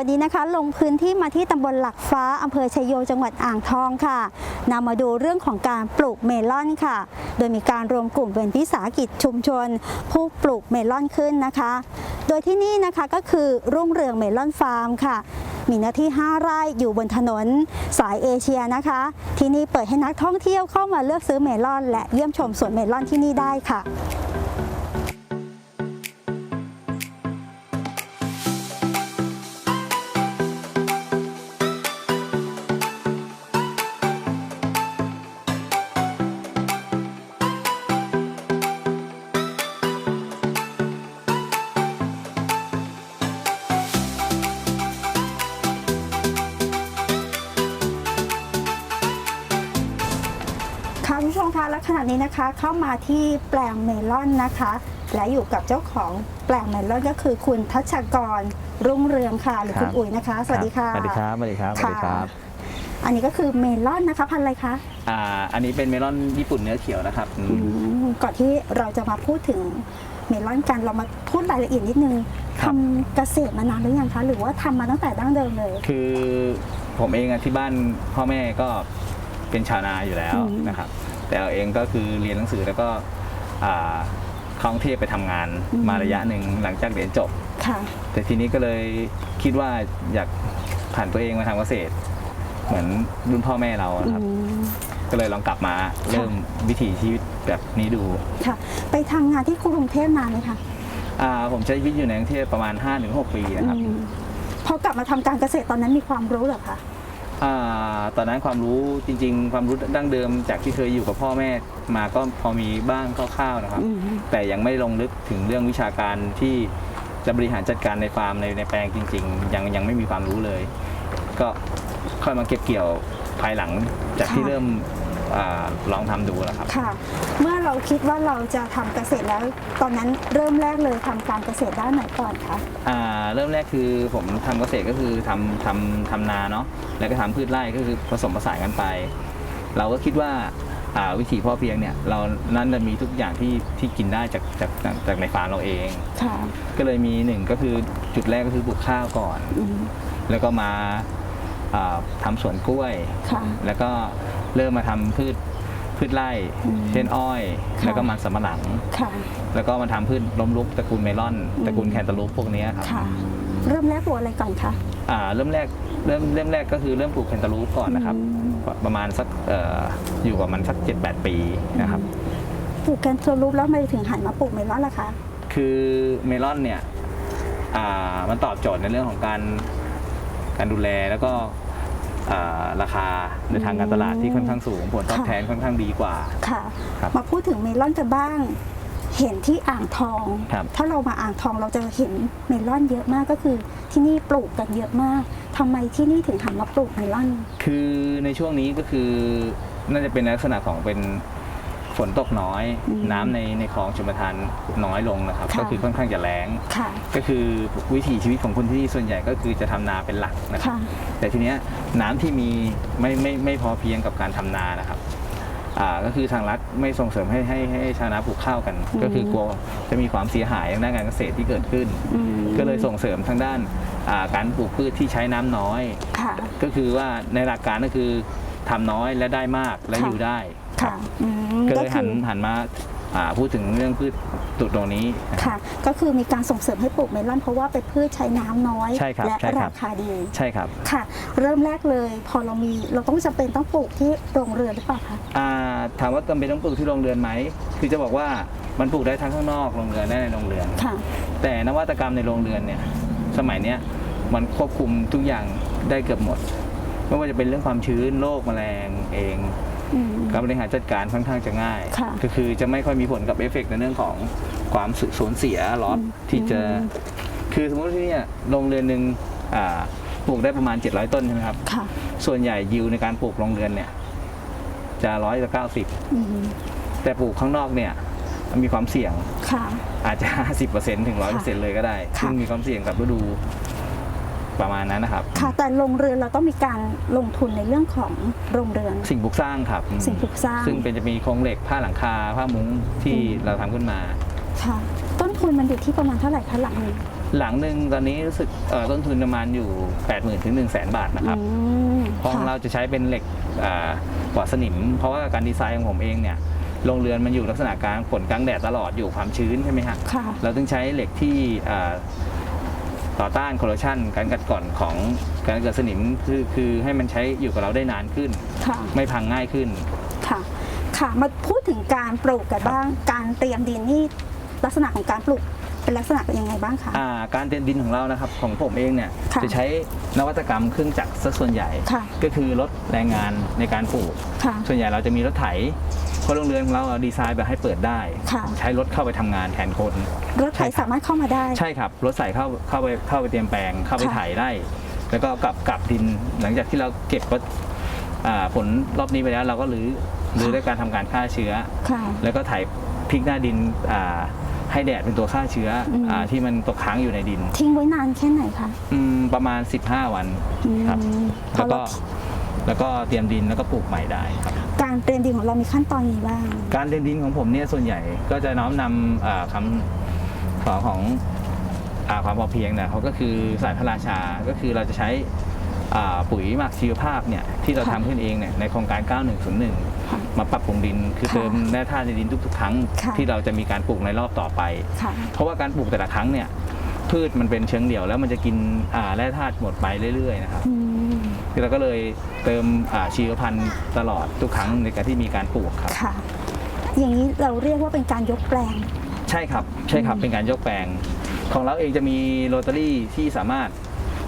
วันนี้นะคะ ลงพื้นที่มาที่ตำบลหลักฟ้าอำเภอชัยโยจังหวัดอ่างทองค่ะนำมาดูเรื่องของการปลูกเมลอนค่ะ โดยมีการรวมกลุ่มเป็นวิสาหกิจชุมชน ผู้ปลูกเมลอนขึ้นนะคะ โดยที่นี่นะคะก็คือรุ่งเรืองเมลอนฟาร์มค่ะมีเนื้อที่ 5 ไร่อยู่บนถนนสายเอเชียนะคะ ที่นี่เปิดให้นักท่องเที่ยวเข้ามาเลือกซื้อเมลอน และเยี่ยมชมสวนเมลอนที่นี่ได้ค่ะ ขณะนี้นะคะเข้ามาที่แปลงเมลอนนะคะ และอยู่กับเจ้าของแปลงเมลอนก็คือคุณทัชกรรุ่งเรืองค่ะ หรือคุณครับอุ๋ยนะคะ สวัสดีค่ะสวัสดีครับสวัสดีครับสวัสดีครับ อันนี้ก็คือเมลอนนะคะ พันธุ์อะไรคะอ่าอันนี้เป็นเมลอนญี่ปุ่นเนื้อเขียวนะครับอืมอืมก่อนที่เราจะมาพูดถึงเมลอนกันเรามาพูดรายละเอียดนิดนึงครัทำบเกษตรมานานหรือยังคะหรือว่าทำมาตั้งแต่ดั้งเดิมเลย คือผมเองอะที่บ้านพ่อแม่ก็เป็นชาวนาอยู่แล้วอืม นะครับ แต่เราเองก็คือเรียนหนังสือแล้วก็อ่าเข้ากรุงเทพไปทำงานอืมมาระยะหนึ่งหลังจากเรียนจบค่ะแต่ทีนี้ก็เลยคิดว่าอยากผ่านตัวเองมาทำเกษตร เหมือนรุ่นพ่อแม่เราอะอืครับมก็เลยลองกลับมาเริ่มวิถีชีวิตแบบนี้ดูค่ะ ไปทำงานที่กรุงเทพนานไหมคะอ่าผมใช้ชีวิตอยู่ในกรุงเทพประมาณ 5-6 ปีนะครับอืมพอกลับมาทำการเกษตรตอนนั้นมีความรู้เหรอคะอ่า ตอนนั้นความรู้จริง ๆ ความรู้ดั้งเดิมจากที่เคยอยู่กับพ่อแม่มาก็พอมีบ้างคร่าวๆนะครับอืมแต่ยังไม่ลงลึกถึงเรื่องวิชาการที่จะบริหารจัดการในฟาร์มในในแปลงจริง ๆ ยังยังไม่มีความรู้เลย ก็ค่อยมาเก็บเกี่ยวภายหลังจากที่ค่ะเริ่ม อาลองทำดูแล้วครับ ค่ะ เมื่อเราคิดว่าเราจะทำเกษตรแล้ว ตอนนั้นเริ่มแรกเลยทำการเกษตรด้านไหนก่อนคะ อ่าเริ่มแรกคือผมทำเกษตรก็คือทำทำทำนาเนาะแล้วก็ทำพืชไร่ก็คือผสมผสานกันไป เราก็คิดว่าอ่าวิถีพ่อเพียงเนี่ยเรานั้นจะมีทุกอย่างที่ที่กินได้จากจากจากจากในฟาร์มเราเอง ค่ะก็เลยมีหนึ่งก็คือจุดแรกก็คือปลูกข้าวก่อน อืมแล้วก็มาอ่าทำสวนกล้วย ค่ะ แล้วก็ เริ่มมาทำพืชพืชไร่อืมเช่นอ้อย ค่ะ แล้วก็มันสำปะหลัง ค่ะ แล้วก็มาทำพืชล้มลุกตระกูลเมลอนตระกูลแคนตาลูปพวกเนี้ยครับค่ะ เริ่มแรกปลูกอะไรก่อนคะ อ่าเริ่มแรกเริ่มเริ่มแรกก็คือเริ่มปลูกแคนตาลูปก่อนนะครับ อืม ประมาณสักเอ่ออยู่ประมาณสัก 7-8 ปีนะครับ ปลูกแคนโทรูปแล้วทำไม่ถึงหันมาปลูกเมลอนล่ะคะ คือเมลอนเนี่ยอ่ามันตอบโจทย์ในเรื่องของการการดูแลแล้วก็อ่า ราคาในทางการตลาดที่ค่อนข้างสูง ผลตอบค่ะแทนค่อนข้างดีกว่าค่ะครับมาพูดถึงเมลอนกันบ้าง เห็นที่อ่างทองครับถ้าเรามาอ่างทองเราจะเห็นเมลอนเยอะมากก็คือ ที่นี่ปลูกกันเยอะมากทำไมที่นี่ถึงหันมาปลูกเมลอน คือในช่วงนี้ก็คือน่าจะเป็นลักษณะของเป็น ฝนตกน้อย อืมน้ำในในคลองชลประทานน้อยลงนะครับ ค่ะ ก็คือค่อนข้างจะแรงค่ะ ก็คือวิถีชีวิตของคนที่นี่ส่วนใหญ่ก็คือจะทำนาเป็นหลักนะครับ ค่ะ แต่ทีเนี้ยน้ำที่มีไม่ไม่ไม่พอเพียงกับการทำนานะครับอ่าก็คือทางรัฐไม่ส่งเสริมให้ให้ให้ชาวนาปลูกข้าวกันอืมก็คือกลัวจะมีความเสียหายทางด้านการเกษตรที่เกิดขึ้น อืมก็เลยส่งเสริมทางด้านอ่าการปลูกพืชที่ใช้น้ำน้อย ค่ะ ก็คือว่าในหลักการก็คือทำน้อยและได้มากและค่ะ อยู่ได้ ค่ะอืมก็ก็เลยคืหันอหันมาอ่าพูดถึงเรื่องพืชตุตรงนี้ ค่ะ ก็คือมีการส่งเสริมให้ปลูกเมลอนเพราะว่าเป็นพืชใช้น้ำน้อยใช่ครับและใช่ครับ ราคาดีใช่ครับ ค่ะ เริ่มแรกเลยพอเรามีเราต้องจำเป็นต้องปลูกที่โรงเรือนหรือเปล่าคะ อ่าถามว่าจำเป็นต้องปลูกที่โรงเรือนไหม คือจะบอกว่ามันปลูกได้ทั้งข้างนอกโรงเรือนและในโรงเรือน ค่ะ แต่นวัตกรรมในโรงเรือนเนี่ยสมัยเนี้ยมันควบคุมทุกอย่างได้เกือบหมด ไม่ว่าจะเป็นเรื่องความชื้นโรคแมลงเองอืม การบริหารจัดการค่อนข้างจะง่ายค่ะก็คือจะไม่ค่อยมีผลกับเอฟเฟกต์ในเรื่องของความสูญเสียลอสอืมที่จะอืมคือสมมติที่เนี่ยโรงเรือนหนึ่งอ่าปลูกได้ประมาณ 700 ต้นใช่ไหมครับค่ะส่วนใหญ่ยิวในการปลูกโรงเรือนเนี่ย จะร้อยละเก้าสิบอืมแต่ปลูกข้างนอกเนี่ยมันมีความเสี่ยงค่ะอาจจะ 50%ถึง 100%เลยก็ได้ค่ะซึ่งมีความเสี่ยงกับฤดู ประมาณนั้นนะครับ ค่ะ แต่โรงเรือนเราต้องมีการลงทุนในเรื่องของโรงเรือน สิ่งปลูกสร้างครับสิ่งปลูกสร้าง ซึ่งเป็นจะมีโครงเหล็กผ้าหลังคา ผ้ามุ้งที่อืมเราทำขึ้นมาค่ะ ต้นทุนมันอยู่ที่ประมาณเท่าไหร่คะหลังหนึงหลังหนึ่งตอนนี้รู้สึกเอ่อต้นทุนประมาณอยู่ 80,000ถึง1 0 0 0 0 0บาทนะครับอืมของค่ะเราจะใช้เป็นเหล็กอ่าปลอดสนิม เพราะว่าการดีไซน์ของผมเองเนี่ยโรงเรือนมันอยู่ลักษณะกลางฝนกลางแดดตลอดอยู่ความชื้นใช่ไหมฮะค่ะเราต้องใช้เหล็กที่อ่า ต่อต้านคอร์รัปชันการกัดกร่อนของการเกิดสนิมคือคือให้มันใช้อยู่กับเราได้นานขึ้นค่ะไม่พังง่ายขึ้นค่ะค่ะมาพูดถึงการปลูกกันบ้างการเตรียมดินนี่ลักษณะของการปลูกเป็นลักษณะเป็นยังไงบ้างคะอ่าการเตรียมดินของเรานะครับของผมเองเนี่ยค่ะจะใช้นวัตกรรมเครื่องจักรซะส่วนใหญ่ค่ะก็คือลดแรงงานในการปลูกค่ะส่วนใหญ่เราจะมีรถไถเพ ราะโรงเรือนของเราเราดีไซน์แบบให้เปิดได้ ค่ะ ใช้รถเข้าไปทำงานแทนคน รถไถสามารถเข้ามาได้ ใช่ครับรถใส่เข้าเข้าไปเข้าไปเตรียมแปลงเข้าไปค่ะ ไถได้แล้วก็กลับกลับดินหลังจากที่เราเก็บวัตอ่าผลรอบนี้ไปแล้ว เราก็รื้อรื้อด้วยการทำการฆ่าเชื้อ ค่ะ แล้วก็ไถพลิกหน้าดินอ่าให้แดดเป็นตัวฆ่าเชื้ออม อาที่มันตกค้างอยู่ในดินทิ้งไว้นานแค่ไหนคะอืมประมาณ 15 วัน อืมครับพแล้อวเราก็แล้วก็เตรียมดินแล้วก็ปลูกใหม่ได้ครับ การเตรียมดินของเรามีขั้นตอนนี้บ้าง การเตรียมดินของผมเนี่ยส่วนใหญ่ก็จะน้อมนำอ่าคำสอนของอาความพอเพียงเนี่ยเขาก็คือสายพระราชาก็คือเราจะใช้อ่าปุ๋ยหมักชีวภาพเนี่ยที่เราค่ะทำขึ้นเองเนี่ยในโครงการ ค่ะ9101 มาปรับปรุงดิน คือค่ะเติมแร่ธาตุในดินทุกๆ ครั้ง ค่ะ ที่เราจะมีการปลูกในรอบต่อไป ค่ะ เพราะว่าการปลูกแต่ละครั้งเนี่ย พืชมันเป็นเชิงเดี่ยวแล้วมันจะกินอ่าแร่ธาตุหมดไปเรื่อยๆนะครับอืมเราก็เลยเติมอ่าชีวพันธุ์ตลอดทุกครั้งในการที่มีการปลูกครับค่ะ อย่างนี้เราเรียกว่าเป็นการยกแปลง ใช่ครับใช่ครับเป็นการยกแปลง ของเราเองจะมีโรตารี่ที่สามารถ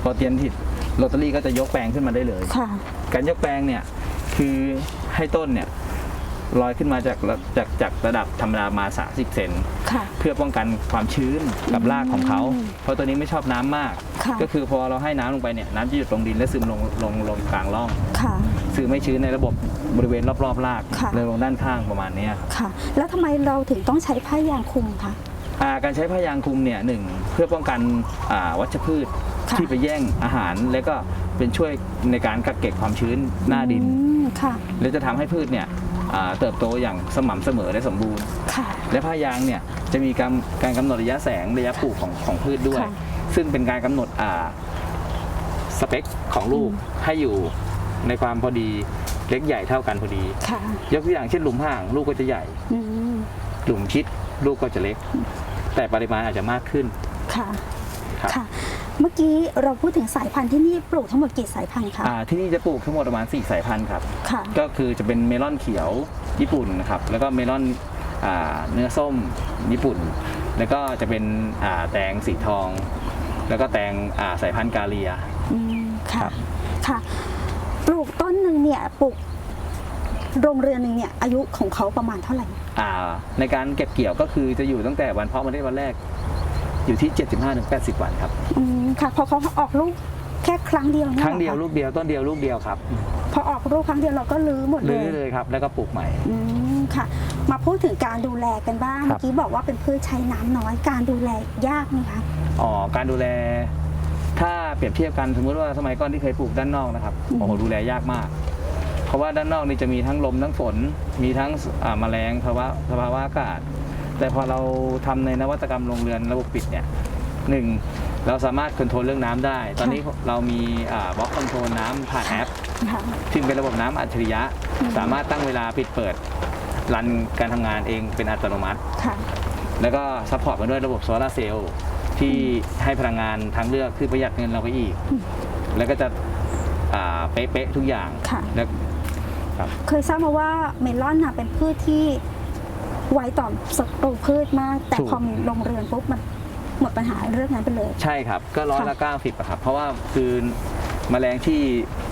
พอเตรียมผิดโรตารี่ก็จะยกแปลงขึ้นมาได้เลยค่ะการยกแปลงเนี่ยคือให้ต้นเนี่ย ลอยขึ้นมาจากระจากจากระดับธรรมดามา 30 เซนค่ะ เพื่อป้องกันความชื้นกับรากของเขาอืมเพราะตัวนี้ไม่ชอบน้ำมากค่ะก็คือพอเราให้น้ำลงไปเนี่ยน้ำจะหยุดลงดินและซึมลงลงลงกลางร่องค่ะซึมไม่ชื้นในระบบบริเวณรอบๆรากค่ะเลยลงด้านข้างประมาณเนี้ยครับค่ะ แล้วทำไมเราถึงต้องใช้ผ้ายางคลุมคะอ่าการใช้ผ้ายางคลุมเนี่ยหนึ่งเพื่อป้องกันอ่าวัชพืชค่ะที่ไปแย่งอาหารและก็เป็นช่วยในการกักเก็บความชื้นหน้าดินอืมค่ะและจะทำให้พืชเนี่ยอ่า เติบโตอย่างสม่ำเสมอและสมบูรณ์ค่ะและผ้ายางเนี่ยจะมีการการกำหนดระยะแสงระยะปลูกของของพืชด้วยค่ะซึ่งเป็นการกำหนดอ่าสเปคของลูกให้อยู่ในความพอดีเล็กใหญ่เท่ากันพอดีค่ะยกตัวอย่างเช่นหลุมห่างลูกก็จะใหญ่อืมหลุมชิดลูกก็จะเล็ก แต่ปริมาณอาจจะมากขึ้นค่ะครับค่ะ เมื่อกี้เราพูดถึงสายพันธุ์ที่นี่ปลูกทั้งหมดกี่สายพันธุ์คะ อ่าที่นี่จะปลูกทั้งหมดประมาณ 4 สายพันธุ์ครับ ค่ะ ก็คือจะเป็นเมลอนเขียวญี่ปุ่นนะครับแล้วก็เมลอนอ่าเนื้อส้มญี่ปุ่น แล้วก็จะเป็นอ่าแตงสีทอง แล้วก็แตงอ่าสายพันธุ์กาเลีย อืม ครัค่ะ บ ค่ะ ปลูกต้นหนึ่งเนี่ย ปลูก โรงเรือนหนึ่งเนี่ย อายุของเขาประมาณเท่าไหร่ อ่าในการเก็บเกี่ยวก็คือจะอยู่ตั้งแต่วันเพาะเมาได้วันแรก อยู่ที่ 75-80 วันครับอืมค่ะพอเขาออกลูกแค่ครั้งเดียวนี่ครั้งเดียวหอลูกเดียวต้นเดียวลูกเดียวครับพอออกลูกครั้งเดียวเราก็ลื้อหมดเลรื้อยเลยครับ แล้วก็ปลูกใหม่ อืมค่ะ มาพูดถึงการดูแลกันบ้างครับ เมื่อกี้บอกว่าเป็นพืชใช้น้ำน้อยการดูแลยากไหมคะ อ๋อการดูแล ถ้าเปรียบเทียบกันสมมติว่าสมัยก่อนที่เคยปลูกด้านนอกนะครับอืม โอ้โหดูแลยากมาก เพราะว่าด้านนอกนี่จะมีทั้งลมทั้งฝนมีทั้งอ่าแมลงภาวะสภาวะอากาศ แต่พอเราทำในนวัตกรรมโรงเรือนระบบปิดเนี่ยหนึ่งเราสามารถคอนโทรลเรื่องน้ำได้ ตอนนี้เรามีบล็อกคอนโทรลน้ำผ่านแอปค่ะซึ่งเป็นระบบน้ำอัจฉริยะอืมสามารถตั้งเวลาปิดเปิดรันการทำงานเองเป็นอัตโนมัติค่ะแล้วก็ซัพพอร์ตมาด้วยระบบโซลาร์เซลล์ที่ให้พลังงานทางเลือกคือประหยัดเงินเราไปอีก แล้วก็จะอ่าเป๊ะๆทุกอย่างค่ะแล้วครับเคยทราบมาว่าเมลอนน่ะเป็นพืชที่ ไวต่อศัตรูพืชมาก แต่ถูก พอมีโรงเรือนปุ๊บมันหมดปัญหาเรื่องนั้นไปเลย ใช่ครับ ก็ร้อยละค่ะเก้าสิบอะครับ เพราะว่าคือแมลงที่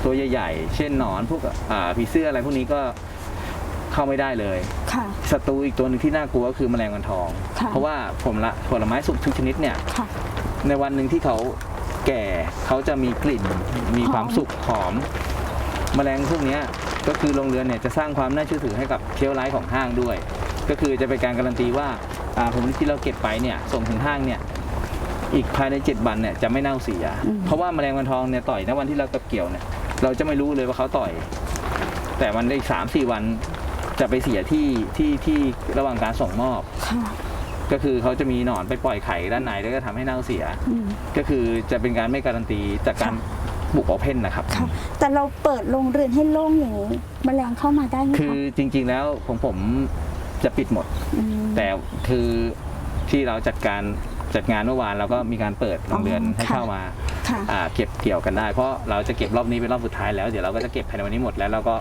ตัวใหญ่ๆ เช่นหนอนพวกอ่าผีเสื้ออะไรพวกนี้ก็เข้าไม่ได้เลยค่ะ ศัตรูอีกตัวหนึ่งที่น่ากลัวก็คือแมลงวันทอง ค่ะ เพราะว่าผมละผลไม้สุกทุกชนิดเนี่ย ค่ะ ในวันหนึ่งที่เขาแก่เขาจะมีกลิ่น มีความหอมสุกหอม แมลงพวกเนี้ยก็คือโรงเรือนเนี่ยจะสร้างความน่าเชื่อถือให้กับเชลฟ์ไลท์ของห้างด้วย ก็คือจะเป็นการการันตีว่าอ่าผลผลิตที่เราเก็บไปเนี่ยส่งถึงห้างเนี่ยอีกภายใน 7 วันเนี่ยจะไม่เน่าเสียอืมเพราะว่าแมลงวันทองเนี่ยต่อยในวันที่เราเก็บเกี่ยวเนี่ยเราจะไม่รู้เลยว่าเขาต่อย แต่วันอีกสามสี่วันจะไปเสียที่ที่ที่ระหว่างการส่งมอบค่ะก็คือเขาจะมีหนอนไปปล่อยไข่ด้านในแล้วก็ทำให้เน่าเสียอืมก็คือจะเป็นการไม่การันตีจากการบุกโอเพนนะครับค่ะแต่เราเปิดโรงเรือนให้โล่งอย่างนี้แมลงเข้ามาได้ไหมคือคะจริง ๆ แล้วของผม จะปิดหมดมแต่คือที่เราจัดการจัดงานเมื่อวานเราก็มีการเปิดโรงเรือนอ๋อให้ค่ะเข้ามาค่ะอ่าเก็บเกี่ยวกันได้ เพราะเราจะเก็บรอบนี้เป็นรอบสุดท้ายแล้วเดี๋ยวเราก็จะเก็บภายในวันนี้หมดแล้วเราก็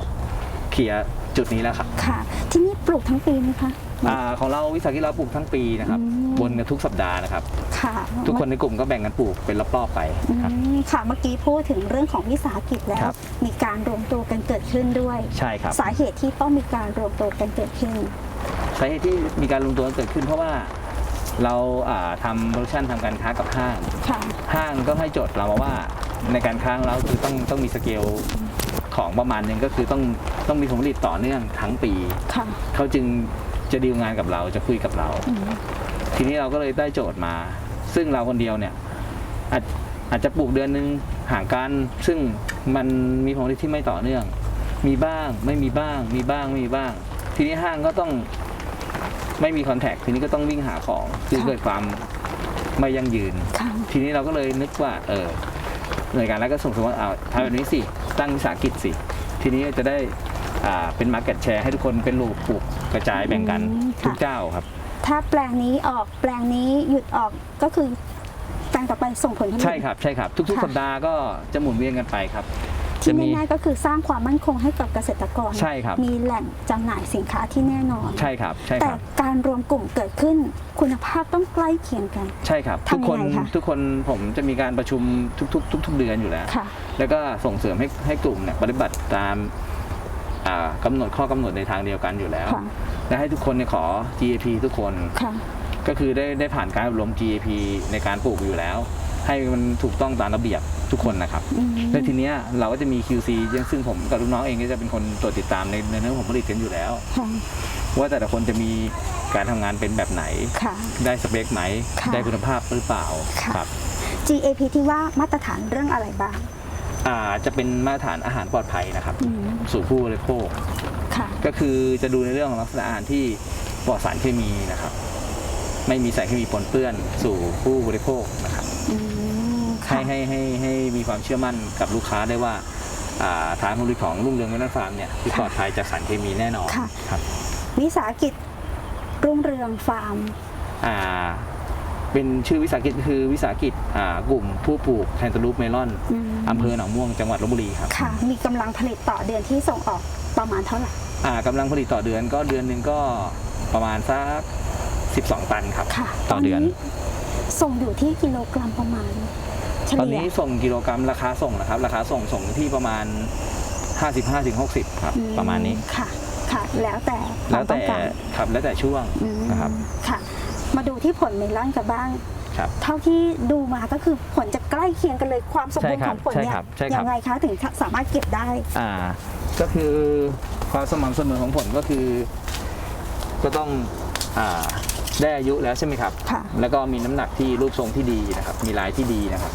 เคลียร์จุดนี้แล้วครับค่ะ ที่นี่ปลูกทั้งปีไหมคะ อ่าของเราวิสาหกิจเราปลูกทั้งปีนะครับอืม วนกันทุกสัปดาห์นะครับ ค่ะทุกคนในกลุ่มก็แบ่งกันปลูกเป็นรอบๆไปอืครับ มค่ะเมื่อกี้พูดถึงเรื่องของวิสาหกิจแล้ควรับมีการรวมตัวกันเกิดขึ้นด้วย ใช่ครับ สาเหตุที่ต้องมีการรวมตัวกันเกิดขึ้น สาเหตุที่มีการรวมตัวกันเกิดขึ้นเพราะว่าเราอ่าทำโปรดักชันทำการค้ากับห้างค่ะห้างก็ให้โจทย์เรามาว่าในการค้าของเราคือต้องต้องมีสเกลของประมาณหนึงก็คือต้องต้องมีผลผลิตต่อเนื่องทั้งปีค่ะเขาจึงจะดีลงานกับเราจะคุยกับเราอืมทีนี้เราก็เลยได้โจทย์มา ซึ่งเราคนเดียวเนี่ยอาจอาจจะปลูกเดือนหนึงห่างกัน ซึ่งมันมีผลผลิตที่ไม่ต่อเนื่อง มีบ้างไม่มีบ้าง มีบ้างไม่มีบ้าง ทีนี้ห้างก็ต้องไม่มีคอนแทคทีนี้ก็ต้องวิ่งหาของคือเกิดความไม่ยั่งยืนค่ะทีนี้เราก็เลยนึกว่า เออหน่วยงานแล้วก็ส่งเสริมว่าเอาทำแบบนี้สิ ตั้งวิสาหกิจสิ ทีนี้จะได้อ่าเป็นมาร์เก็ตแชร์ให้ทุกคนเป็นลูกปลูกกระจายแบ่งกันอืมค่ะทุกเจ้าครับ ถ้าแปลงนี้ออกแปลงนี้หยุดออกก็คือแปลงต่อไปส่งผลผลิตใช่ครับใช่ครับ ทุกค่ะๆสัปดาห์ก็จะหมุนเวียนกันไปครับที่ จะมี แน่ๆก็คือสร้างความมั่นคงให้กับเกษตรกร ใช่ครับ มีแหล่งจำหน่ายสินค้าที่แน่นอน ใช่ครับ ใช่แต่ครับ การรวมกลุ่มเกิดขึ้น คุณภาพต้องใกล้เคียงกัน ใช่ครับ ทำทุกคนยังไงคะ ทุกคนผมจะมีการประชุมทุกๆทุกๆเดือนอยู่แล้ว ค่ะ แล้วก็ส่งเสริมให้ให้กลุ่มเนี่ยปฏิบัติตามอ่ากำหนดข้อกำหนดในทางเดียวกันอยู่แล้ว ค่ะ และให้ทุกคนเนี่ยขอ GAP ทุกคน ค่ะ ก็คือได้ได้ผ่านการอบรม GAP ในการปลูกอยู่แล้ว ให้มันถูกต้องตามระเบียบทุกคนนะครับอืมและทีเนี้ยเราก็จะมี QC ซึ่งผมกับลูกน้องเองก็จะเป็นคนตรวจติดตามในในเรื่องของผลิตกันอยู่แล้วค่ะว่าแต่ละคนจะมีการทำงานเป็นแบบไหน ค่ะ ได้สเปคไหม ค่ะ ได้คุณภาพหรือเปล่าค่ะ ครับ GAP ที่ว่ามาตรฐานเรื่องอะไรบ้าง อ่าจะเป็นมาตรฐานอาหารปลอดภัยนะครับ อืม สู่ผู้บริโภค ค่ะ ก็คือจะดูในเรื่องของลักษณะอาหารที่ปลอดสารเคมีนะครับ ไม่มีสารเคมีปนเปื้อนสู่ผู้บริโภคนะครับ อืม ให้ค่ะให้ให้ให้มีความเชื่อมั่นกับลูกค้าได้ว่าอ่าฐานผลิตของรุ่งเรืองเมลอนฟาร์มเนี่ยคือปลอดภัยจากสารเคมีแน่นอนค่ะครับวิสาหกิจรุ่งเรืองฟาร์มอ่าเป็นชื่อวิสาหกิจคือวิสาหกิจอ่ากลุ่มผู้ปลูกแคนตาลูปเมลอนอืมอำเภอหนองม่วงจังหวัดลบบุรีครับค่ะ มีกำลังผลิตต่อเดือนที่ส่งออกประมาณเท่าไหร่อ่ากำลังผลิตต่อเดือนก็เดือนหนึ่งก็ประมาณสัก12 ตันครับค่ะต่อเดือน ส่งอยู่ที่กิโลกรัมประมาณ เฉตอนลี่ยนี้ส่งกิโลกรัมราคาส่งนะครับราคาส่งส่งที่ประมาณ 55-60ครับอืประมาณนี้ ค่ะ ค่ะ แล้วแต่คแล้ววามต้แต่องการครับแล้วแต่ช่วง อืมนะครับ ค่ะ มาดูที่ผลเมลอนกันบ้าง ครับ เท่าที่ดูมาก็คือผลจะใกล้เคียงกันเลยความสมบูรณ์ใช่คขรัอบงผลเนี่ใช่ยครับใช่ครับ ยังไงคะถึงสามารถเก็บได้ อ่าก็คือความสม่ำเสมอของผลก็คือ ก็ต้องอ่าได้อายุแล้วใช่ไหมครับ ค่ะ แล้วก็มีน้ำหนักที่รูปทรงที่ดีนะครับ มีลายที่ดีนะครับ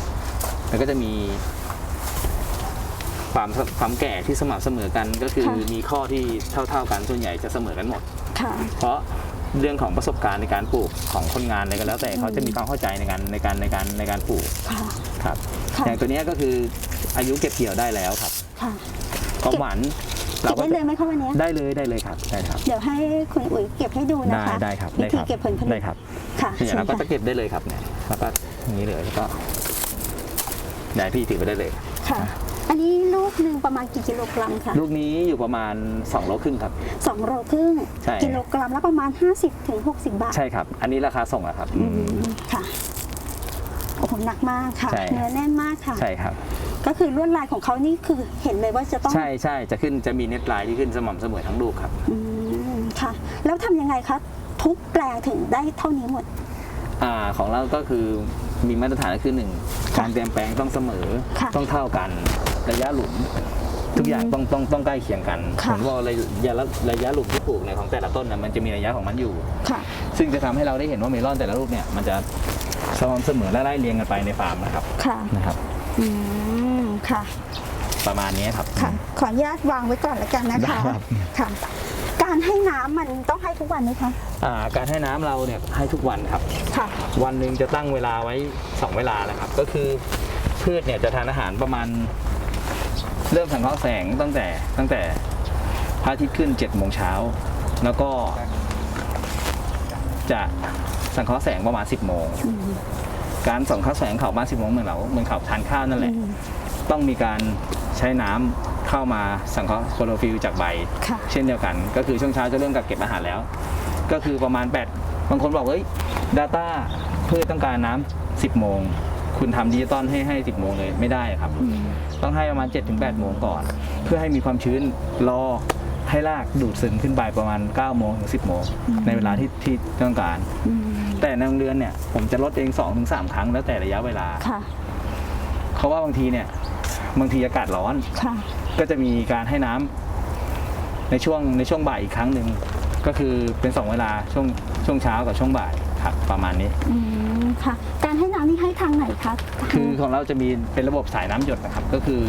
แล้วก็จะมีความความแก่ที่สม่ำเสมอกันก็คือค่ะมีข้อที่เท่า ๆกันส่วนใหญ่จะเสมอกันหมด ค่ะเพราะเรื่องของประสบการณ์ในการปลูกของคนงานอะไรก็แล้วแต่เขาจะมีความเข้าใจในการในการในการในการปลูกค่ะ ครับ ค่ะ อย่างตัวเนี้ยก็คืออายุเก็บเกี่ยวได้แล้วครับค่ะความหวานเก็บได้เลยไหมคะวันนี้ได้เลยได้เลยครับได้ครับ เดี๋ยวให้คุณอุ๋ยเก็บให้ดูนะได้คะได้ครับวิได้ธีครับเก็บผลผลิได้ตครับค่ะนี่เชิญเราก็ค่ะจะเก็บได้เลยครับเนี่ยแล้วก็อย่างนี้เลยแล้วก็ ได้พี่ถือไปได้เลย ค่ะ อันนี้ลูกหนึ่งประมาณกี่กิโลกรัมคะลูกนี้อยู่ประมาณ2โลครึ่งครับ สองโลครึ่งใช่ กิโลกรัมละประมาณ 50ถึง60 บาทใช่ครับ อันนี้ราคาส่งอะครับ อืมค่ะโอ้โหหนักมากค่ะ ใช่ เนื้อแน่นมากค่ะ ใช่ครับ ก็คือลวดลายของเขานี่คือเห็นเลยว่าจะต้องใช่ใช่จะขึ้นจะมีเน็ตไลน์ที่ขึ้นสม่ำเสมอทั้งลูกครับ อืมค่ะ แล้วทำยังไงคะทุกแปลงถึงได้เท่านี้หมด อ่าของเราก็คือ มีมาตรฐานก็คือหนึ่งค่ะการเตรียมแปลงต้องเสมอค่ะต้องเท่ากัน ระยะหลุม ทุกอย่างต้องต้องต้องใกล้เคียงกันค่ะผมว่าระยะระยะหลุมที่ปลูกในยของแต่ละต้นน่ะมันจะมีระยะของมันอยู่ค่ะซึ่งจะทำให้เราได้เห็นว่าเมลอนแต่ละลูกเนี่ยมันจะสม่ำเสมอและไล่เรียงกันไปในฟาร์มนะครับค่ะนะครับอืมค่ะ ประมาณนี้ครับค่ะขออนุญาตวางไว้ก่อนแล้วกันนะคะได้ครับค่ะ การให้น้ำมันต้องให้ทุกวันไหมคะ อ่าการให้น้ำเราเนี่ยให้ทุกวันครับ ค่ะ วันหนึ่งจะตั้งเวลาไว้ 2 เวลานะครับ ก็คือพืชเนี่ยจะทานอาหารประมาณ เริ่มสังเคราะห์แสงตั้งแต่ตั้งแต่พระอาทิตย์ขึ้น7จ็ดโมงเช้า แล้วก็ จะสังเคราะห์แสงประมาณ 10บโมง การสังเคราะห์แสงเขามาสิบโมงเหมือนเราเหมือนเขาทานข้าวนั่นแหละ ต้องมีการใช้น้ำ เข้ามาสังเคราะห์โคลอโรฟิลจากใบ ค่ะ เช่นเดียวกัน ก็คือช่วงเช้าจะเริ่มกับเก็บอาหารแล้ว ก็คือประมาณ 8 บางคนบอกเฮ้ย Data พืชต้องการน้ำ10 โมง คุณทำดิจิตอลให้ให้ 10 โมงเลยไม่ได้ครับ ต้องให้ประมาณ 7-8 โมงก่อน เพื่อให้มีความชื้นรอให้รากดูดซึมขึ้นไปประมาณ 9 โมงถึง 10 โมง ในเวลาที่ที่ต้องการ อืมแต่ในโรงเรือนเนี่ยผมจะลดเอง 2-3 ครั้งแล้วแต่ระยะเวลา ค่ะเพราะว่าบางทีเนี่ยบางทีอากาศร้อน ค่ะ ก็จะมีการให้น้ำในช่วงในช่วงบ่ายอีกครั้งหนึ่งก็คือเป็นสองเวลาช่วงช่วงเช้ากับช่วงบ่ายครับประมาณนี้อืมค่ะการให้น้ำนี่ให้ทางไหนคะคือของเราจะมีเป็นระบบสายน้ำหยดนะครับ ก็คือ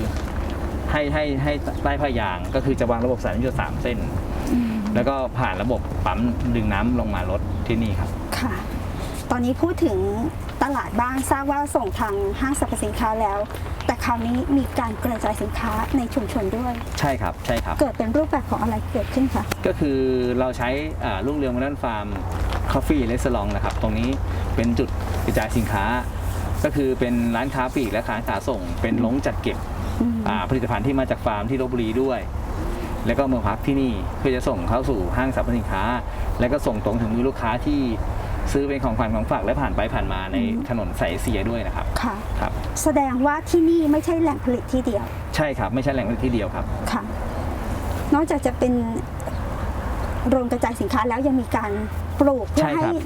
ให้ให้ให้ใต้ผ้ายางก็คือจะวางระบบสายน้ำหยดสามเส้นมแล้วก็ผ่านระบบปั๊มดึงน้ำลงมาลดที่นี่ครับค่ะ ตอนนี้พูดถึงตลาดบ้างทราบว่าส่งทางห้างสรรพสินค้าแล้ว แต่คราวนี้มีการกระจายสินค้าในชุมชนด้วย ใช่ครับใช่ครับ เกิดเป็นรูปแบบของอะไรเกิดขึ้นคะก็คือเราใช้อ่ารุ่งเรืองมาด้านฟาร์มคอฟฟี่เลสลองนะครับ ตรงนี้เป็นจุดกระจายสินค้า ก็คือเป็นร้านค้าปลีกและร้านค้าส่ง เป็นลงจัดเก็บอืมอ่าผลิตภัณฑ์ที่มาจากฟาร์มที่ลบบุรีด้วย แล้วก็มาพักที่นี่เพื่อจะส่งเข้าสู่ห้างสรรพสินค้า แล้วก็ส่งตรงถึงมือลูกค้าที่ ซื้อเป็นของขวัญของฝากและผ่านไปผ่านมาในถนนสายเอเสียด้วยนะครับค่ะครับ แสดงว่าที่นี่ไม่ใช่แหล่งผลิตที่เดียว ใช่ครับ ไม่ใช่แหล่งผลิตที่เดียวครับค่ะ นอกจากจะเป็นโรงกระจายสินค้าแล้วยังมีการปลูกเพื่อใช่ให้ครับ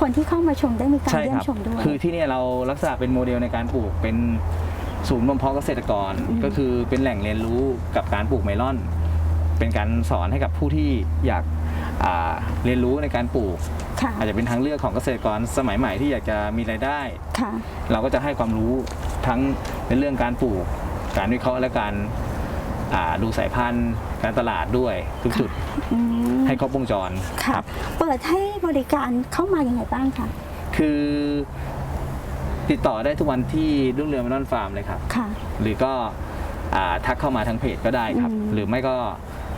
คนที่เข้ามาชมได้มีการใช่เยี่ยคมรับชมด้วย คือที่เนี่ยเราลักษณะเป็นโมเดลในการปลูกเป็นศูนย์บ่มเพาะเกษตรกรอืมก็คือเป็นแหล่งเรียนรู้กับการปลูกเมลอน เป็นการสอนให้กับผู้ที่อยากอ่า เรียนรู้ในการปลูกค่ะอาจจะเป็นทางเลือกของเกษตรกรสมัยใหม่ที่อยากจะมีรายได้ค่ะเราก็จะให้ความรู้ทั้งในเรื่องการปลูก การวิเคราะห์และการอ่าดูสายพันธุ์ การตลาดด้วยทุกจุดอืมให้ครบวงจรค่ะครับเปิดให้บริการเข้ามาอย่างไรบ้างคะคือติดต่อได้ทุกวันที่รุ่งเรืองมานอนฟาร์มเลยครับค่ะหรือก็อ่าทักเข้ามาทางเพจก็ได้ครับอืมหรือไม่ก็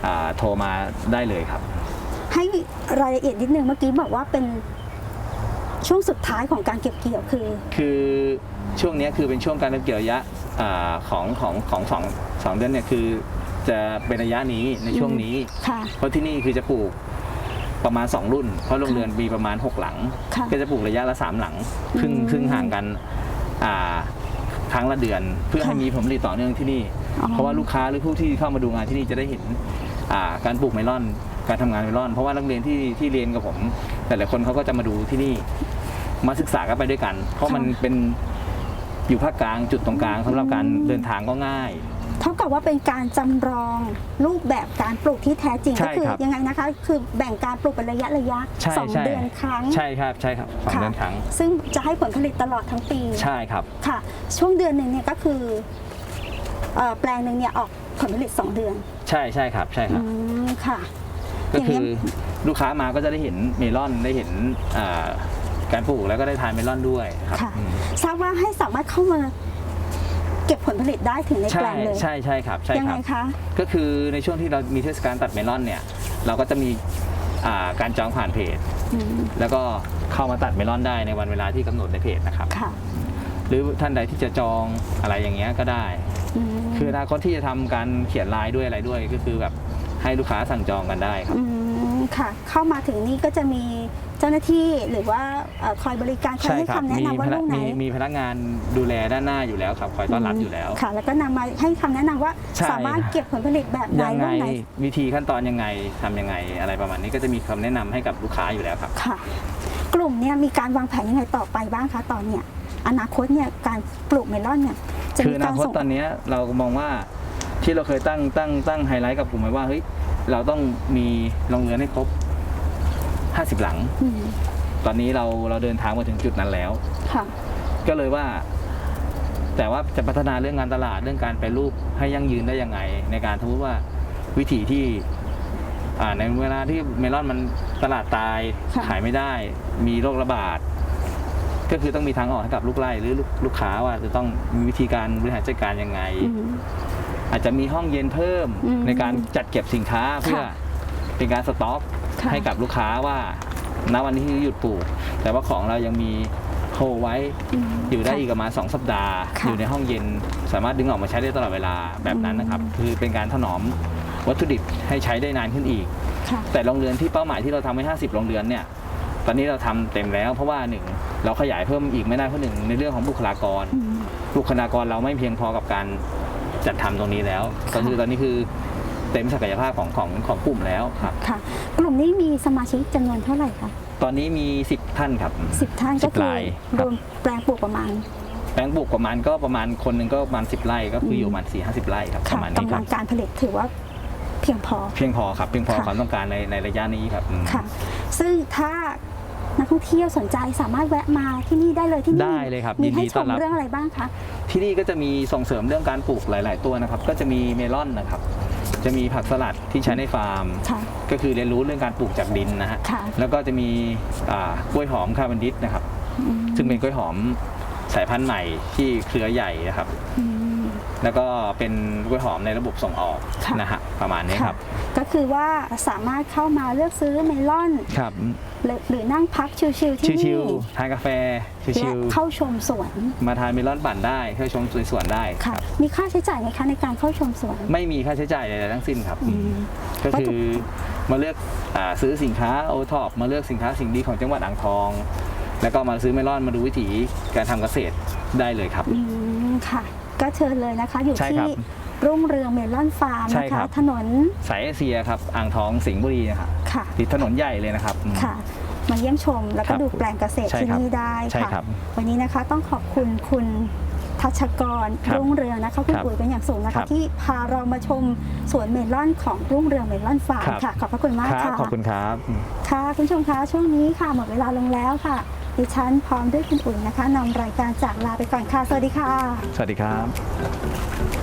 อ่าโทรมาได้เลยครับ ให้รายละเอียดนิดนึงเมื่อกี้บอกว่าเป็นช่วงสุดท้ายของการเก็บเกี่ยวคือ คือช่วงเนี้ยคือเป็นช่วงการเก็บเกี่ยวระยะอาของของของสองสองเดือนเนี่ยคือจะเป็นระยะนี้ในช่วงนี้ค่ะเพราะที่นี่คือจะปลูกประมาณ 2 รุ่น เพราะโรงเรือนมีประมาณ 6 หลังค่ะก็จะปลูกระยะละ 3 หลังครึ่งอืมครึ่งห่างกันอ่าครั้งละเดือน เพื่อให้ค่ะมีผลผลิตต่อเนื่องที่นี่อ๋อเพราะว่าลูกค้าหรือผู้ที่เข้ามาดูงานที่นี่จะได้เห็นอ่าการปลูกเมลอน การทำงานเมลอน เพราะว่านักเรียนที่ที่เรียนกับผม แต่หลายคนเขาก็จะมาดูที่นี่ มาศึกษากันไปด้วยกัน เพราะมันเป็นอยู่ภาคกลางจุดตรงกลางสำหรับการเดินทางก็ง่ายเท่ากับว่าเป็นการจำลองรูปแบบการปลูกที่แท้จริงใช่ก็คือครับยังไงนะคะ คือแบ่งการปลูกเป็นระยะระยะใช่สองใช่เดือนครั้งใช่ครับใช่ครับสองค่ะเดือนครั้ง ซึ่งจะให้ผลผลิตตลอดทั้งปีใช่ครับค่ะ ช่วงเดือนหนึ่งเนี่ยก็คือเอ่อแปลงหนึ่งเนี่ยออกผลผลิต 2 เดือน ใช่ใช่ครับใช่คอืรับมค่ะ ก็อย่างคืเงี้อยลูกค้ามาก็จะได้เห็นเมลอนได้เห็นอ่าการปลูกแล้วก็ได้ทานเมลอนด้วยครับค่ะอืมทราบว่าให้สามารถเข้ามาเก็บผลผลิตได้ถึงในแปใช่ลงเลยใช่ใช่ครับใช่ยังคไงรับคะก็คือในช่วงที่เรามีเทศกาลตัดเมลอนเนี่ย เราก็จะมีอ่าการจองผ่านเพจอืมแล้วก็เข้ามาตัดเมลอนได้ในวันเวลาที่กำหนดในเพจนะครับค่ะหรือท่านใดที่จะจองอะไรอย่างเงี้ยก็ได้อืมคืออนาคตที่จะทำการเขียนไลน์ด้วยอะไรด้วยก็คือแบบ ให้ลูกค้าสั่งจองกันได้ครับ อืมค่ะ เข้ามาถึงนี่ก็จะมีเจ้าหน้าที่หรือว่าเอ่อคอยบริการคอยใช่ให้ครับคำแนะมีนำว่าพนัลูกกไหนมีมีพนักงานดูแลด้านหน้าอยู่แล้วครับคอยต้อนรับอยู่แล้ว ค่ะ แล้วก็นำมาให้คำแนะนำว่าใช่ สามารถเก็บผลผลิตแบบไหนยังไงลูกไหน วิธีขั้นตอนยังไงทำยังไง อะไรประมาณนี้ก็จะมีคำแนะนำให้กับลูกค้าอยู่แล้วครับ ค่ะ กลุ่มเนี่ยมีการวางแผนยังไงต่อไปบ้างคะตอนเนี้ยอนาคตเนี่ยการปลูกเมลอนเนี่ยจะคือมีอการนาคตส่ง ตอนเนี้ยเรามองว่า ที่เราเคยตั้งตั้งตั้งไฮไลท์กับกลุ่มไว้ว่าเฮ้ยเราต้องมีโรงเรือนให้ครบ 50 หลังอืมตอนนี้เราเราเดินทางมาถึงจุดนั้นแล้วค่ะก็เลยว่า แต่ว่าจะพัฒนาเรื่องงานตลาดเรื่องการแปรรูปให้ยั่งยืนได้ยังไง ในการสมมติว่าวิธีที่อ่าในเวลาที่เมลอนมันตลาดตายค่ะขายไม่ได้ มีโรคระบาดก็คือต้องมีทางออกให้กับลูกไร่หรือลูกลูกค้าว่าจะต้องมีวิธีการบริหารจัดการยังไง อืมอาจจะมีห้องเย็นเพิ่มอืมในการจัดเก็บสินค้าเพื่อค่ะเป็นการสต็อกค่ะให้กับลูกค้าว่าณวันนี้ที่หยุดปลูก แต่ว่าของเรายังมีโฮไว้มอยู่ได้ค่ะอีกประมาณ2สัปดาห์ ค่ะอยู่ในห้องเย็นสามารถดึงออกมาใช้ได้ตลอดเวลาแบบนั้นนะครับคือเป็นการถนอมวัตถุดิบให้ใช้ได้นานขึ้นอีก ค่ะ แต่โรงเรือนที่เป้าหมายที่เราทำไว้ 50 โรงเรือนเนี่ย ตอนนี้เราทำเต็มแล้วเพราะว่าหนึ่งเราขยายเพิ่มอีกไม่ได้เพราะหนึ่งในเรื่องของบุคลากรอืมบุคลากรเราไม่เพียงพอกับการ จัดทำตรงนี้แล้วก็คือตอนนี้คือเต็มศักยภาพของของของกลุ่มแล้วครับค่ะ กลุ่มนี้มีสมาชิกจำนวนเท่าไหร่คะตอนนี้มี 10 ท่านครับสิบท่านสิก็บคือรายครรับวมแปลงปลูกประมาณแปลงปลูกประมาณก็ประมาณคนหนึ่งก็ประมาณ 10 ไร่ก็คืออยู่ประมาณ4 50 ไร่ครับปค่ะระมาณนี้คกำลัรับงการผลิตถือว่าเพียงพอ เพียงพอครับเพียงพอค่ะความต้องการในในระยะนี้ครับอืมค่ะ ซึ่งถ้านัก ท่องเที่ยวสนใจสามารถแวะมาที่นี่ได้เลยที่นี่ได้เลยครับมียินให้ดีชต้อมนรับ เรื่องอะไรบ้างคะ ที่นี่ก็จะมีส่งเสริมเรื่องการปลูกหลาย ๆ ตัวนะครับ ก็จะมีเมลอนนะครับ จะมีผักสลัดที่ใช้ในฟาร์ม ค่ะ ก็คือเรียนรู้เรื่องการปลูกจากดินนะฮะ ค่ะแล้วก็จะมีอ่ากล้วยหอมคาร์บันดิสนะครับอืมซึ่งเป็นกล้วยหอมสายพันธุ์ใหม่ที่เครือใหญ่นะครับ อืม แล้วก็เป็นกล้วยหอมในระบบส่งออกค่ะ นะฮะประมาณนี้ครับก็คือว่าสามารถเข้ามาเลือกซื้อเมลอน ครับหรือหรือนั่งพักชิลๆที่ชินี่วๆทานกาแฟชิและวเข้าชมสวนๆมาทานเมลอนปั่นได้เข้าชมสวนๆได้คค่ะรับมีค่าใช้จ่ายไหมคะในการเข้าชมสวน ไม่มีค่าใช้จ่ายใดๆทั้งสิ้นครับอืมก็คือมาเลือกอาซื้อสินค้าโอท็อปมาเลือกสินค้าสิ่งดีของจังหวัดอ่างทอง แล้วก็มาซื้อเมลอนมาดูวิถีการทำเกษตรได้เลยครับ อืมค่ะ ก็เชิญเลยนะคะ อยู่ใช่ครัที่บรุ่งเรืองเมลอนฟาร์มใช่นะครัคะ บ ถนนสายเอเชียครับอ่างทองสิงห์บุรีนะครับค่ะติดถนนใหญ่เลยนะครับอืม ค่ะ มาเยี่ยมชมแล้วคก็รับดูแปลงเกษตรใช่ที่ครับนี่ได้ใช่ค่ะ ครับวันนี้นะคะต้องขอบคุณคุณทัชกรครับรุ่งเรืองนะคะคุณครับปุ๋ยเป็นอย่างสูงนะครัคะ บ ที่พาเรามาชมสวนเมลอนของรุ่งเรืองเมลอนฟาร์มครับค่ะ ขอบพระคุณมากครับค่ะ ขอบคุณครับ ค่ะคุณผู้ชมคะช่วงนี้ค่ะหมดเวลาลงแล้วค่ะ ดิฉันพร้อมด้วยคุณอุ๋ยนะคะนำรายการจากลาไปก่อนค่ะ สวัสดีค่ะ สวัสดีครับ